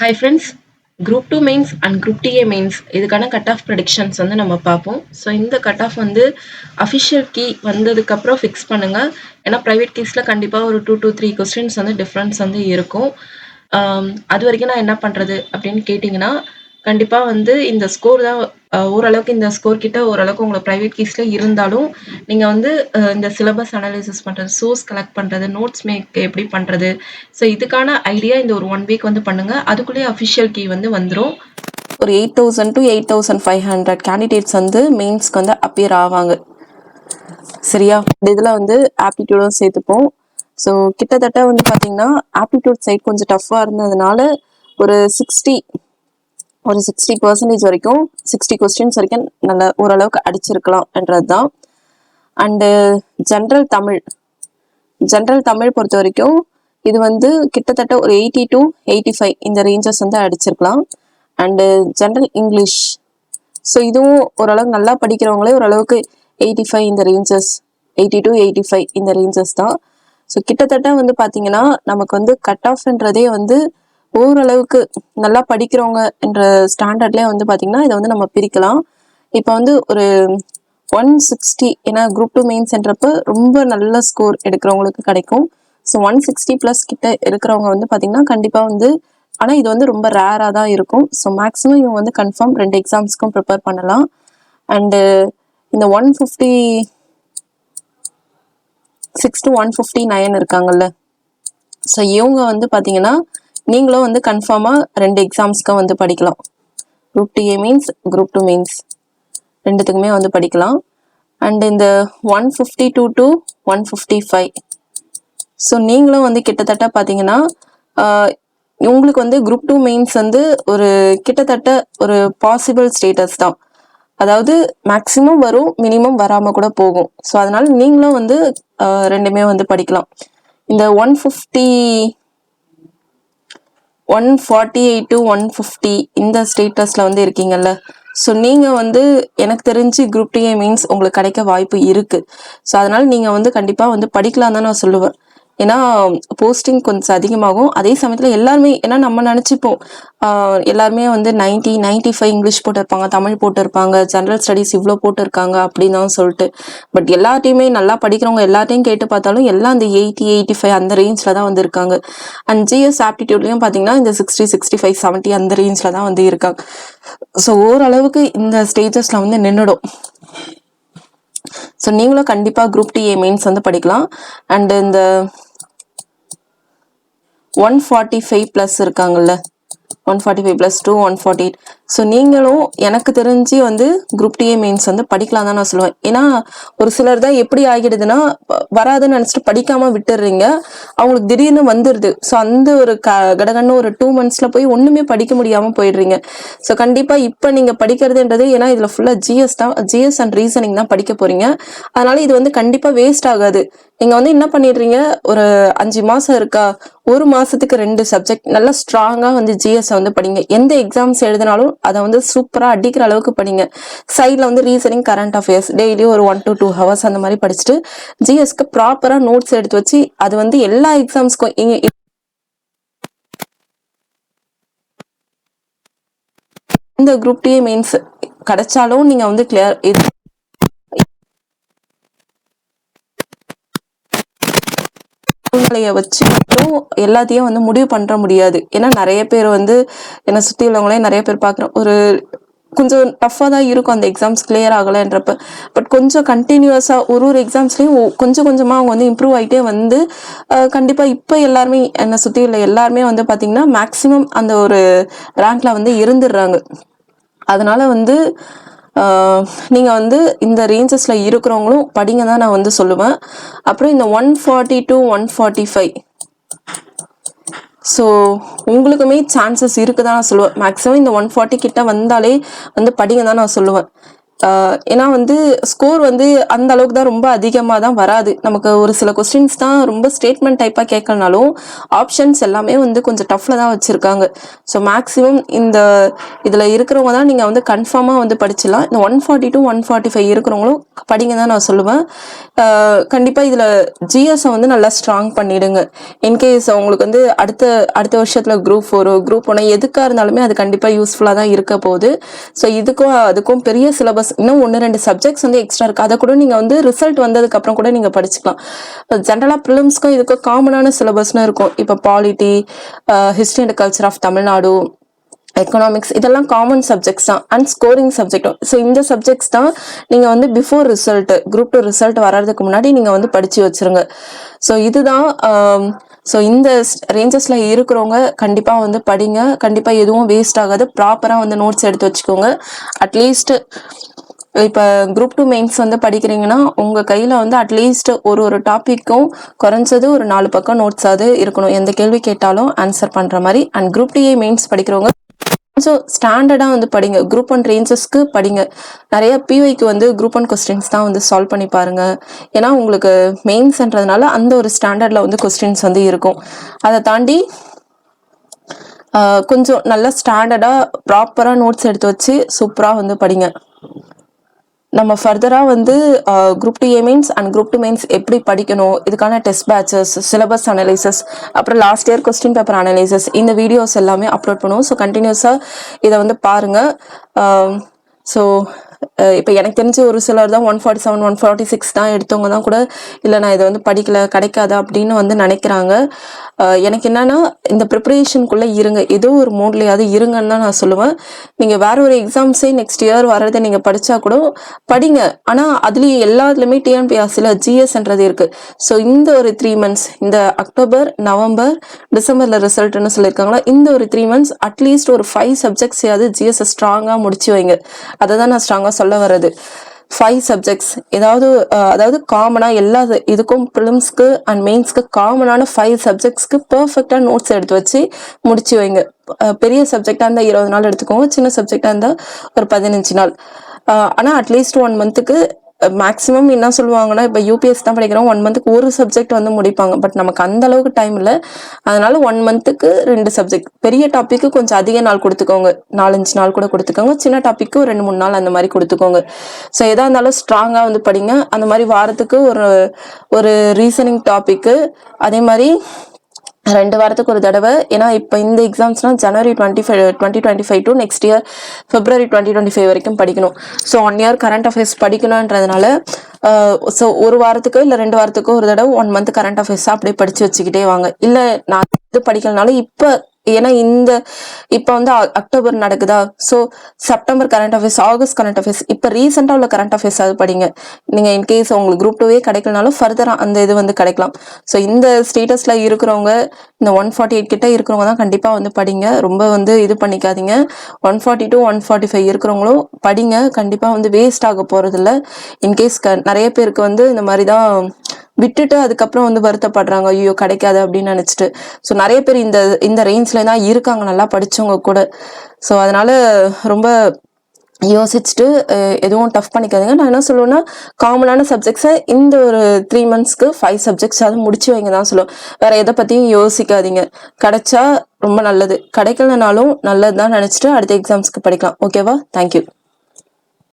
Hi friends group two mains and group two A mains இதுக்கான cut off predictions வந்து நம்ம பார்ப்போம். So இந்த கட் ஆஃப் வந்து அஃபிஷியல் கீ வந்ததுக்கப்புறம் ஃபிக்ஸ் பண்ணுங்கள் ஏன்னா ப்ரைவேட் கீஸில் கண்டிப்பாக ஒரு டூ டூ த்ரீ கொஸ்டின்ஸ் வந்து டிஃப்ரென்ஸ் வந்து இருக்கும். அது வரைக்கும் நான் என்ன பண்ணுறது அப்படின்னு கேட்டிங்கன்னா கண்டிப்பாக வந்து இந்த ஸ்கோர் தான் ஓரளவுக்கு இந்த ஸ்கோர் கிட்ட ஓரளவுக்கு உங்களுக்கு ப்ரைவேட் கீஸில் இருந்தாலும் நீங்கள் வந்து இந்த சிலபஸ் அனாலிசிஸ் பண்ணுறது சோர்ஸ் கலெக்ட் பண்ணுறது நோட்ஸ் மேக் எப்படி பண்ணுறது ஸோ இதுக்கான ஐடியா இந்த ஒரு ஒன் வீக் வந்து பண்ணுங்கள் அதுக்குள்ளேயே அஃபிஷியல் கீ வந்து வந்துடும் ஒரு eight thousand to eight thousand five hundred candidates வந்து மெயின்ஸ்க்கு வந்து அப்பியர் ஆவாங்க. சரியா? இந்த இதில் வந்து ஆப்டிடியூடும் சேர்த்துப்போம். ஸோ கிட்டத்தட்ட வந்து பார்த்தீங்கன்னா ஆப்டிடியூட் சைட் கொஞ்சம் டஃப்பாக இருந்ததுனால ஒரு சிக்ஸ்டி ஒரு சிக்ஸ்டி பர்சன்டேஜ் வரைக்கும் சிக்ஸ்டி கொஸ்டின்ஸ் வரைக்கும் நல்ல ஓரளவுக்கு அடிச்சிருக்கலாம்ன்றது தான் and general Tamil. General Tamil பொறுத்த வரைக்கும் இது வந்து கிட்டத்தட்ட ஒரு எயிட்டி டு எயிட்டி ஃபைவ் இந்த ரேஞ்சஸ் வந்து அடிச்சிருக்கலாம். அண்டு ஜென்ரல் இங்கிலீஷ் ஸோ இதுவும் ஓரளவுக்கு நல்லா படிக்கிறவங்களே ஓரளவுக்கு எயிட்டி ஃபைவ் இந்த ranges eighty to eighty five இந்த ரேஞ்சஸ் தான். ஸோ கிட்டத்தட்ட வந்து பார்த்தீங்கன்னா நமக்கு வந்து கட் ஆஃப்ன்றதே வந்து ஓரளவுக்கு நல்லா படிக்கிறவங்க என்ற ஸ்டாண்டர்ட்லேயே வந்து பார்த்தீங்கன்னா இதை வந்து நம்ம பிரிக்கலாம். இப்போ வந்து ஒரு ஒன் சிக்ஸ்டி ஏன்னா குரூப் டூ மெயின் சென்றப்போ ரொம்ப நல்ல ஸ்கோர் எடுக்கிறவங்களுக்கு கிடைக்கும். ஸோ ஒன் சிக்ஸ்டி ப்ளஸ் கிட்ட இருக்கிறவங்க வந்து பார்த்தீங்கன்னா கண்டிப்பாக வந்து ஆனால் இது வந்து ரொம்ப ரேராக தான் இருக்கும். ஸோ மேக்ஸிமம் இவங்க வந்து கன்ஃபார்ம் ரெண்டு எக்ஸாம்ஸ்க்கும் ப்ரிப்பேர் பண்ணலாம். அண்டு இந்த one fifty six to one fifty nine இருக்காங்கல்ல. ஸோ இவங்க வந்து பார்த்தீங்கன்னா நீங்களும் வந்து கன்ஃபார்மாக ரெண்டு எக்ஸாம்ஸ்க்கும் வந்து படிக்கலாம். Group two A means group two means ரெண்டுத்துக்குமே வந்து படிக்கலாம். அண்ட் இந்த one fifty two to one fifty five so நீங்களும் வந்து கிட்டத்தட்ட பார்த்தீங்கன்னா உங்களுக்கு வந்து குரூப் டூ மெயின்ஸ் வந்து ஒரு கிட்டத்தட்ட ஒரு பாசிபிள் ஸ்டேட்டஸ் தான். அதாவது மேக்ஸிமம் வரும் மினிமம் வராமல் கூட போகும். ஸோ அதனால நீங்களும் வந்து ரெண்டுமே வந்து படிக்கலாம். இந்த one fifty one forty eight to one fifty இந்த ஸ்டேட்டஸில் வந்து இருக்கீங்கல்ல. ஸோ நீங்கள் வந்து எனக்கு தெரிஞ்சு குரூப் டிஏ மீன்ஸ் உங்களுக்கு கிடைக்க வாய்ப்பு இருக்குது ஸோ அதனால் நீங்கள் வந்து கண்டிப்பாக வந்து படிக்கலாம் தான் நான் சொல்லுவேன். ஏன்னா போஸ்டிங் கொஞ்சம் அதிகமாகும். அதே சமயத்தில் எல்லாருமே ஏன்னா நம்ம நினச்சிப்போம். எல்லாருமே வந்து நைன்ட்டி நைன்ட்டி ஃபைவ் இங்கிலீஷ் போட்டிருப்பாங்க தமிழ் போட்டிருப்பாங்க ஜென்ரல் ஸ்டடீஸ் இவ்வளோ போட்டிருக்காங்க அப்படின்னு தான் சொல்லிட்டு. பட் எல்லாத்தையுமே நல்லா படிக்கிறவங்க எல்லாத்தையும் கேட்டு பார்த்தாலும் எல்லாம் அந்த எயிட்டி எயிட்டி ஃபைவ் அந்த ரேஞ்சில் தான் வந்து இருக்காங்க. அண்ட் ஜிஎஸ் ஆப்டிடியூட்லையும் பார்த்தீங்கன்னா இந்த சிக்ஸ்டி சிக்ஸ்டி ஃபைவ் செவன்ட்டி அந்த ரேஞ்சில் தான் வந்து இருக்காங்க. ஸோ ஓரளவுக்கு இந்த ஸ்டேஜஸில் வந்து நின்றுடும் ஸோ நீங்களும் கண்டிப்பாக குரூப் டிஏ மெயின்ஸ் வந்து படிக்கலாம். அண்ட் இந்த ஒன் ஃபார்ட்டி ஃபைவ் ப்ளஸ் இருக்காங்கல்ல. One forty five plus to one forty eight so நீங்களும் எனக்கு தெரிஞ்சு வந்து குரூப் டிஏ மெயின்ஸ் வந்து படிக்கலாம் தான் நான் சொல்லுவேன். ஏன்னா ஒரு சிலர் தான் எப்படி ஆகிடுதுன்னா வராதுன்னு நினச்சிட்டு படிக்காம விட்டுடுறீங்க அவங்களுக்கு திடீர்னு வந்துடுது ஸோ அந்த ஒரு க கடகன்னு ஒரு டூ மந்த்ஸில் போய் ஒன்றுமே படிக்க முடியாமல் போயிடுறீங்க. ஸோ கண்டிப்பாக இப்போ நீங்கள் படிக்கிறதுன்றது ஏன்னா இதில் ஃபுல்லாக ஜிஎஸ் தான் ஜிஎஸ் அண்ட் ரீசனிங் தான் படிக்க போகிறீங்க அதனால இது வந்து கண்டிப்பாக வேஸ்ட் ஆகாது. நீங்கள் வந்து என்ன பண்ணிடுறீங்க? ஒரு அஞ்சு மாதம் இருக்கா? ஒரு மாதத்துக்கு ரெண்டு சப்ஜெக்ட் நல்லா ஸ்ட்ராங்காக வந்து ஜிஎஸ் வந்து படிங்க. எந்த எக்ஸாம்ஸ் எழுதினாலும் அதை வந்து சூப்பராக அடிக்கிற அளவுக்கு படிங்க சைடில் வந்து ரீசனிங் கரண்ட் அஃபேர்ஸ் டெய்லி ஒரு ஒன் டு டூ ஹவர்ஸ் அந்த மாதிரி படிச்சுட்டு ஜிஎஸ்க்கு ப்ராப்பராக நோட்ஸ் எடுத்து வச்சு அது வந்து எல்லா எக்ஸாம்ஸ்க்கும் இங்கே இந்த குரூப் டி மீன்ஸ் கிடைச்சாலும் நீங்கள் வந்து கிளியர் இது சூழ்நிலையை வச்சு மட்டும் எல்லாத்தையும் வந்து முடிவு பண்ற முடியாது. ஏன்னா நிறைய பேர் வந்து என்னை சுற்றி உள்ளவங்களே நிறைய பேர் பார்க்குறேன் ஒரு கொஞ்சம் டஃப்பாக தான் இருக்கும் அந்த எக்ஸாம்ஸ் கிளியர் ஆகலைன்றப்ப. பட் கொஞ்சம் கண்டினியூஸாக ஒரு ஒரு எக்ஸாம்ஸ்லேயும் கொஞ்சம் கொஞ்சமாக அவங்க வந்து இம்ப்ரூவ் ஆகிட்டே வந்து கண்டிப்பாக இப்போ எல்லாருமே என்னை சுற்றி உள்ள எல்லாருமே வந்து பார்த்திங்கன்னா மேக்ஸிமம் அந்த ஒரு ரேங்கில் வந்து இருந்துடுறாங்க. அதனால வந்து நீங்கள் வந்து இந்த ரேஞ்சஸில் இருக்கிறவங்களும் படிங்க தான் நான் வந்து சொல்லுவேன். அப்புறம் இந்த one forty to one forty five so உங்களுக்குமே சான்சஸ் இருக்குது தான் நான் சொல்லுவேன். மேக்ஸிமம் இந்த ஒன் ஃபார்ட்டி கிட்ட வந்தாலே வந்து படிங்க தான் நான் சொல்லுவேன். ஏன்னா வந்து ஸ்கோர் வந்து அந்த அளவுக்கு தான் ரொம்ப அதிகமாக தான் வராது. நமக்கு ஒரு சில கொஸ்டின்ஸ் தான் ரொம்ப ஸ்டேட்மெண்ட் டைப்பாக கேட்கலனாலும் ஆப்ஷன்ஸ் எல்லாமே வந்து கொஞ்சம் டஃப்பில் தான் வச்சுருக்காங்க. ஸோ மேக்ஸிமம் இந்த இதில் இருக்கிறவங்க தான் நீங்கள் வந்து கன்ஃபார்மாக வந்து படிச்சிடலாம். இந்த one forty to one forty five இருக்கிறவங்களும் படிங்க தான் நான் சொல்லுவேன். கண்டிப்பாக இதில் ஜிஎஸை வந்து நல்லா ஸ்ட்ராங் பண்ணிடுங்க. இன்கேஸ் உங்களுக்கு வந்து அடுத்த அடுத்த வருஷத்தில் குரூப் ஒரு குரூப் ஒன்று எதுக்காக இருந்தாலுமே அது கண்டிப்பாக யூஸ்ஃபுல்லாக தான் இருக்க போகுது. ஸோ இதுக்கும் அதுக்கும் பெரிய சிலபஸ் இன்னும் ஒன்று ரெண்டு சப்ஜெக்ட்ஸ் வந்து எக்ஸ்ட்ரா இருக்குது அதை கூட நீங்கள் வந்து ரிசல்ட் வந்ததுக்கு அப்புறம் கூட நீங்கள் படிச்சுக்கலாம். ஜென்ரலாக ப்ரிலிம்ஸ்க்கும் இதுக்கும் காமனான சிலபஸ்னு இருக்கும். இப்போ polity history and culture of Tamil Nadu economics இதெல்லாம் காமன் சப்ஜெக்ட்ஸ் தான். அண்ட் ஸ்கோரிங் சப்ஜெக்டும் ஸோ இந்த சப்ஜெக்ட்ஸ் தான் நீங்கள் வந்து before result group two result வர்றதுக்கு முன்னாடி நீங்கள் வந்து படித்து வச்சிருங்க. ஸோ இதுதான் ஸோ இந்த ரேஞ்சஸில் இருக்கிறவங்க கண்டிப்பாக வந்து படிங்க. கண்டிப்பாக எதுவும் வேஸ்ட் ஆகாது. ப்ராப்பராக வந்து நோட்ஸ் எடுத்து வச்சுக்கோங்க. அட்லீஸ்ட் இப்போ குரூப் டூ மெயின்ஸ் வந்து படிக்கிறீங்கன்னா உங்கள் கையில் வந்து அட்லீஸ்ட் ஒரு ஒரு டாப்பிக்கும் குறைஞ்சது ஒரு நாலு பக்கம் நோட்ஸாவது இருக்கணும். எந்த கேள்வி கேட்டாலும் ஆன்சர் பண்ணுற மாதிரி. அண்ட் குரூப் டிஏ மெயின்ஸ் படிக்கிறவங்க கொஞ்சம் ஸ்டாண்டர்டாக வந்து படிங்க. குரூப் ஒன் ரேஞ்சஸ்க்கு படிங்க. நிறைய பிஒய்க்கு வந்து குரூப் ஒன் கொஸ்டின்ஸ் தான் வந்து சால்வ் பண்ணி பாருங்க. ஏன்னா உங்களுக்கு மெயின்ஸ்ன்றதுனால அந்த ஒரு ஸ்டாண்டர்டில் வந்து கொஸ்டின்ஸ் வந்து இருக்கும். அதை தாண்டி கொஞ்சம் நல்லா ஸ்டாண்டர்டாக ப்ராப்பராக நோட்ஸ் எடுத்து வச்சு சூப்பராக வந்து படிங்க. நம்ம ஃபர்தராக வந்து group two A means and group two means எப்படி படிக்கணும் இதுக்கான டெஸ்ட் பேட்சஸ் சிலபஸ் அனலைசஸ் அப்புறம் last year question paper analyses இந்த வீடியோஸ் எல்லாமே அப்லோட் பண்ணுவோம். ஸோ கண்டினியூஸாக இதை வந்து பாருங்கள் ஸோ இப்போ எனக்கு தெரிஞ்சு ஒரு சிலர் தான் one forty seven one forty six தான் எடுத்தவங்க தான் கூட இல்லை நான் இதை வந்து படிக்கல கிடைக்காது? அப்படின்னு வந்து நினைக்கிறாங்க. எனக்கு என்னன்னா இந்த ப்ரிப்பரேஷனுக்குள்ளே இருங்க. ஏதோ ஒரு மூட்லையாவது இருங்கன்னு தான் நான் சொல்லுவேன். நீங்கள் வேற ஒரு எக்ஸாம்ஸே நெக்ஸ்ட் இயர் வர்றதை நீங்கள் படித்தா கூட படிங்க. ஆனால் அதுலேயும் எல்லாத்துலேயுமே டிஎன்பிஆர்சியில் ஜிஎஸ்ன்றது இருக்குது ஸோ இந்த ஒரு த்ரீ மந்த்ஸ் இந்த அக்டோபர் நவம்பர் டிசம்பரில் ரிசல்ட்னு சொல்லியிருக்காங்களா இந்த ஒரு த்ரீ மந்த்ஸ் அட்லீஸ்ட் ஒரு ஃபைவ் சப்ஜெக்ட்ஸையாவது ஜிஎஸ்ஸை ஸ்ட்ராங்காக முடிச்சு வைங்க. அதை தான் நான் ஸ்ட்ராங்காக சொல்ல வர்றது. ஃபைவ் சப்ஜெக்ட்ஸ் ஏதாவது அதாவது காமனாக எல்லா இது- இதுக்கும் ப்ரிலிம்ஸ்க்கு அண்ட் மெயின்ஸ்க்கு காமனான ஃபைவ் சப்ஜெக்ட்ஸ்க்கு பர்ஃபெக்டாக நோட்ஸ் எடுத்து வச்சு முடிச்சு வைங்க. பெரிய சப்ஜெக்டாக இருந்தால் இருபது நாள் எடுத்துக்கோங்க சின்ன சப்ஜெக்டாக இருந்தால் ஒரு பதினஞ்சு நாள். ஆனால் அட்லீஸ்ட் ஒன் மந்த்துக்கு மேக்ஸிமம் என்ன சொல்லுவாங்கன்னா இப்போ யூபிஎஸ் தான் படிக்கிறோம். ஒன் மந்த்துக்கு ஒரு சப்ஜெக்ட் வந்து முடிப்பாங்க. பட் நமக்கு அந்த அளவுக்கு டைம் இல்லை. அதனால ஒன் மந்த்துக்கு ரெண்டு சப்ஜெக்ட் பெரிய டாப்பிக்கு கொஞ்சம் அதிக நாள் கொடுத்துக்கோங்க. நாலஞ்சு நாள் கூட கொடுத்துக்கோங்க. சின்ன டாப்பிக்கு ரெண்டு மூணு நாள் அந்த மாதிரி கொடுத்துக்கோங்க. ஸோ எதாக இருந்தாலும் ஸ்ட்ராங்காக வந்து படிங்க. அந்த மாதிரி வாரத்துக்கு ஒரு ஒரு ரீசனிங் டாப்பிக்கு அதே மாதிரி ரெண்டு வாரத்துக்கு ஒரு தடவை. ஏன்னா இப்போ இந்த எக்ஸாம்ஸ்னால் January twenty five twenty twenty five to next year February twenty twenty five வரைக்கும் படிக்கணும். So one year current affairs படிக்கணுன்றதுனால so ஒரு வாரத்துக்கோ இல்லை ரெண்டு வாரத்துக்கு ஒரு தடவை ஒன் மந்த் கரண்ட் அஃபேர்ஸாக அப்படியே படிச்சு வச்சுக்கிட்டே வாங்க. இல்லை நான் இது படிக்கலனாலும் இப்போ ஏன்னா இந்த இப்போ வந்து அ- அக்டோபர் நடக்குதா? So September current affairs August current affairs இப்போ ரீசெண்டாக உள்ள கரண்ட் அஃபேர்ஸ் அது படிங்க. நீங்கள் இன்கேஸ் உங்களுக்கு குரூப் டூவே கிடைக்கலனாலும் ஃபர்தராக அந்த இது வந்து கிடைக்கலாம். ஸோ இந்த ஸ்டேட்டஸில் இருக்கிறவங்க இந்த ஒன் ஃபார்ட்டி எயிட் கிட்ட இருக்கிறவங்க தான் கண்டிப்பாக வந்து படிங்க. ரொம்ப வந்து இது பண்ணிக்காதீங்க. One forty to one forty five இருக்கிறவங்களும் படிங்க. கண்டிப்பாக வந்து வேஸ்ட் ஆக போகிறதில்ல இன்கேஸ் க நிறைய பேருக்கு வந்து இந்த மாதிரி தான் விட்டுட்டு அதுக்கப்புறம் வந்து வருத்தப்படுறாங்க. ஐயோ கிடைக்காது அப்படின்னு நினச்சிட்டு. ஸோ நிறைய பேர் இந்த இந்த ரேஞ்சில் தான் இருக்காங்க. நல்லா படிச்சவங்க கூட. ஸோ அதனால ரொம்ப யோசிச்சுட்டு எதுவும் டஃப் பண்ணிக்காதீங்க. நான் என்ன சொல்லுவேன்னா காமனான சப்ஜெக்ட்ஸை இந்த ஒரு த்ரீ மந்த்ஸ்க்கு ஃபைவ் சப்ஜெக்ட்ஸ் அது முடிச்சு வைங்க தான் சொல்லுவேன். வேற எதை பற்றியும் யோசிக்காதீங்க. கிடைச்சா ரொம்ப நல்லது. கிடைக்கலனாலும் நல்லது தான் நினச்சிட்டு அடுத்த எக்ஸாம்ஸ்க்கு படிக்கலாம். ஓகேவா தேங்க்யூ